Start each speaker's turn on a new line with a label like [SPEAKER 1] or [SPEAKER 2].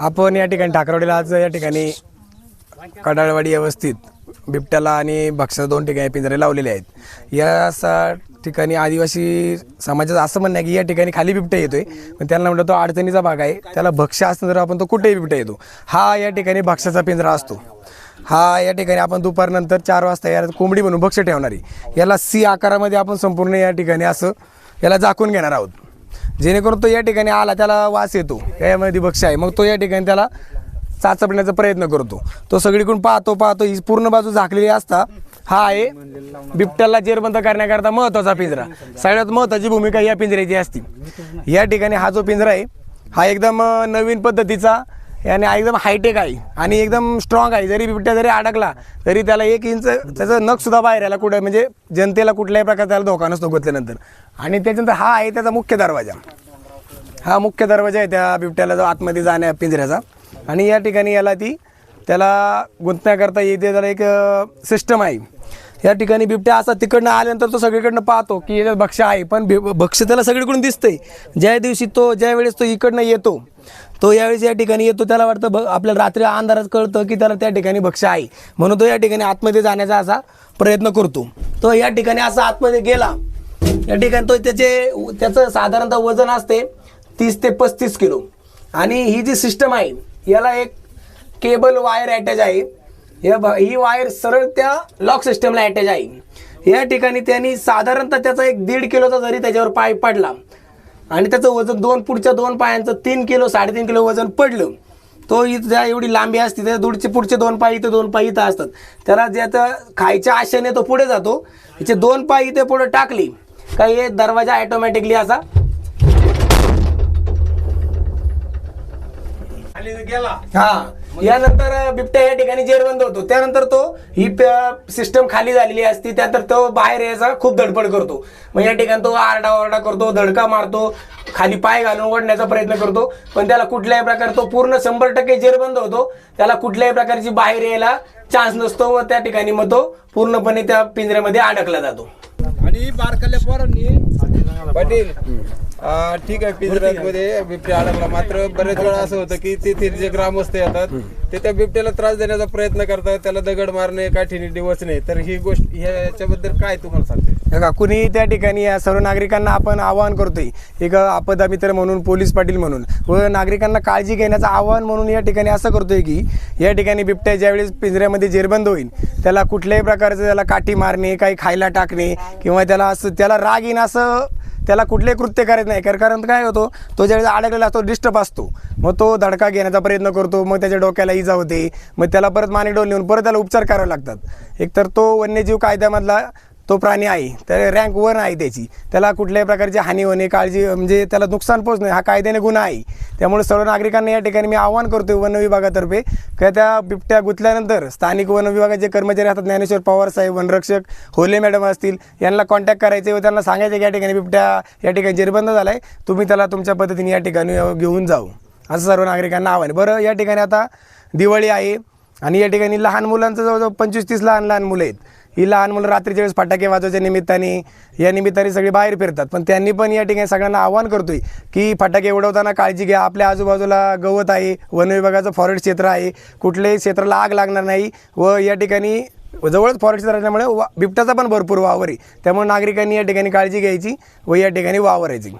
[SPEAKER 1] आपण या ठिकाणी ठाकरवाडीला आज या ठिकाणी कडाळवाडी व्यवस्थित बिबट्याला आणि भक्ष्या दोन ठिकाणी पिंजरे लावलेले आहेत. या सा ठिकाणी आदिवासी समाजाचं असं म्हणणं आहे की या ठिकाणी खाली बिबट्या येतोय पण त्यांना म्हटलं तो अडचणीचा भाग आहे. त्याला भक्ष्य असतं तर आपण तो कुठेही बिबट्या येतो. हा या ठिकाणी भक्ष्याचा पिंजरा असतो. हा या ठिकाणी आपण दुपारनंतर चार वाजता या कोंबडी म्हणून भक्ष ठेवणारी. याला सी आकारामध्ये आपण संपूर्ण या ठिकाणी असं याला झाकून घेणार आहोत. जेणेकरून तो या ठिकाणी आला त्याला वास येतो. यामध्ये भक्ष आहे. मग तो या ठिकाणी त्याला चाचपण्याचा प्रयत्न करतो. तो सगळीकडून पाहतो पाहतो ही पूर्ण बाजू झाकलेली असता. हा आहे बिबट्याला जेरबंद करण्याकरता महत्त्वाचा पिंजरा. सगळ्यात महत्वाची भूमिका या पिंजऱ्याची असते. या ठिकाणी हा जो पिंजरा आहे हा एकदम नवीन पद्धतीचा याने एकदम हायटेक आहे आणि एकदम स्ट्रॉंग आहे. जरी बिबट्या जरी अडकला तरी त्याला एक इंच त्याचं नखसुद्धा बाहेर यायला कुठं म्हणजे जनतेला कुठल्याही प्रकारचा त्याला धोका नसतो गुंतल्यानंतर आणि त्याच्यानंतर हा आहे त्याचा मुख्य दरवाजा. हा मुख्य दरवाजा आहे त्या बिबट्याला जो आतमध्ये जाण्या पिंजऱ्याचा. आणि या ठिकाणी याला ती त्याला गुंतण्याकरता येते त्याला एक सिस्टम आहे. या ठिकाणी बिबट्या असा तिकडनं आल्यानंतर तो सगळीकडनं पाहतो की याच्यात भक्ष्य आहे. पण बि- भक्ष्य त्याला सगळीकडून दिसतंय. ज्या दिवशी तो ज्या वेळेस तो इकडनं येतो तो यावेळेस या ठिकाणी येतो त्याला वाटतं ब आपल्याला रात्री अंधारात कळतं की त्याला त्या ठिकाणी भक्ष आहे. म्हणून तो या ठिकाणी आतमध्ये जाण्याचा असा प्रयत्न करतो. तो या ठिकाणी असा आतमध्ये गेला. या ठिकाणी तो त्याचे त्याचं साधारणतः वजन असते तीस ते पस्तीस किलो. आणि ही जी सिस्टम आहे याला एक केबल वायर अटॅच आहे. या ब- ही वायर सरळ त्या लॉक सिस्टमला अटॅच आहे. या ठिकाणी त्यांनी साधारणतः त्याचा एक दीड किलोचा जरी त्याच्यावर पाय पडला आणि त्याचं वजन दोन पुढच्या दोन पायांचं तीन किलो साडेतीन किलो वजन पडलं. तो इथं एवढी लांबी असते त्या दुडचे पुढचे दोन पाय इथे दोन पाय इथं असतात. त्याला ज्याचं खायच्या आशेने तो पुढे जातो. हिचे दोन पाय इथे पुढे टाकली. काही दरवाजा ॲटोमॅटिकली असा हा. यानंतर बिबट्या या ठिकाणी जेरबंद होतो. त्यानंतर तो ही सिस्टम खाली झालेली असती. त्यानंतर तो बाहेर यायचा खूप धडपड करतो. मग या ठिकाणी तो आरडा ओरडा करतो धडका मारतो खाली पाय घालून ओढण्याचा प्रयत्न करतो. पण त्याला कुठल्याही प्रकारे तो पूर्ण शंभर टक्के जेरबंद होतो. त्याला कुठल्याही प्रकारची बाहेर यायला चान्स नसतो व त्या ठिकाणी मग तो पूर्णपणे त्या पिंजऱ्यामध्ये अडकला जातो.
[SPEAKER 2] आणि बारकाल्या पोरांनी पाटील ठीक आहे पिंजऱ्यामध्ये बिबट्या अडकला मात्र बरेच वेळा असं होतं की तेथील जे ग्रामस्थ येतात ते त्या बिबट्याला त्रास देण्याचा प्रयत्न करतात त्याला दगड मारणे काठीने डिवचणे. तर ही गोष्ट याच्याबद्दल काय तुम्हाला सांगते?
[SPEAKER 1] बघा कुणीही त्या ठिकाणी या सर्व नागरिकांना आपण आवाहन करतोय एक आपदा मित्र म्हणून पोलीस पाटील म्हणून व नागरिकांना काळजी घेण्याचं आवाहन म्हणून या ठिकाणी असं करतोय की या ठिकाणी बिबट्या ज्यावेळेस पिंजऱ्यामध्ये जेरबंद होईल त्याला कुठल्याही प्रकारचं त्याला काठी मारणे काही खायला टाकणे किंवा त्याला असं त्याला राग येईन असं त्याला कुठलेही कृत्य करायचं नाही. कारण कारण काय होतो तो ज्यावेळेस अडकलेला असतो डिस्टर्ब असतो. मग तो धडका घेण्याचा प्रयत्न करतो मग त्याच्या डोक्याला इजा होते. मग त्याला परत माने डोल नेऊन परत त्याला उपचार करावे लागतात. एकतर तो वन्यजीव कायद्यामधला तो प्राणी आहे तर रँक वन आहे त्याची. त्याला कुठल्याही प्रकारची हानी होणे काळजी म्हणजे त्याला नुकसान पोचणे हा कायद्याने गुन्हा आहे. त्यामुळे सर्व नागरिकांना या ठिकाणी मी आवाहन करतो वन विभागातर्फे की त्या बिबट्या गुंतल्यानंतर स्थानिक वन विभागाचे कर्मचारी असतात ज्ञानेश्वर पवार साहेब वनरक्षक होले मॅडम असतील यांना कॉन्टॅक्ट करायचे व त्यांना सांगायचे की या ठिकाणी बिबट्या या ठिकाणी जेरबंद झाला आहे तुम्ही त्याला तुमच्या पद्धतीने या ठिकाणी घेऊन जाऊ. असं सर्व नागरिकांना आव्हान. आहे. बरं या ठिकाणी आता दिवाळी आहे आणि या ठिकाणी लहान मुलांचं जवळजवळ पंचवीस तीस लहान लहान मुलं आहेत. ही लहान मुलं रात्रीच्या वेळेस फटाके वाजवायच्या निमित्ताने या निमित्ताने सगळी बाहेर फिरतात. पण त्यांनी पण या ठिकाणी सगळ्यांना आवाहन करतोय की फटाके उडवताना काळजी घ्या. आपल्या आजूबाजूला गवत आहे वन विभागाचं फॉरेस्ट क्षेत्र आहे. कुठल्याही क्षेत्राला आग लागणार नाही व या ठिकाणी जवळच फॉरेस्ट क्षेत्र असल्यामुळे वा बिबट्याचा पण भरपूर वावर आहे. त्यामुळे नागरिकांनी या ठिकाणी काळजी घ्यायची व या ठिकाणी वावरायची.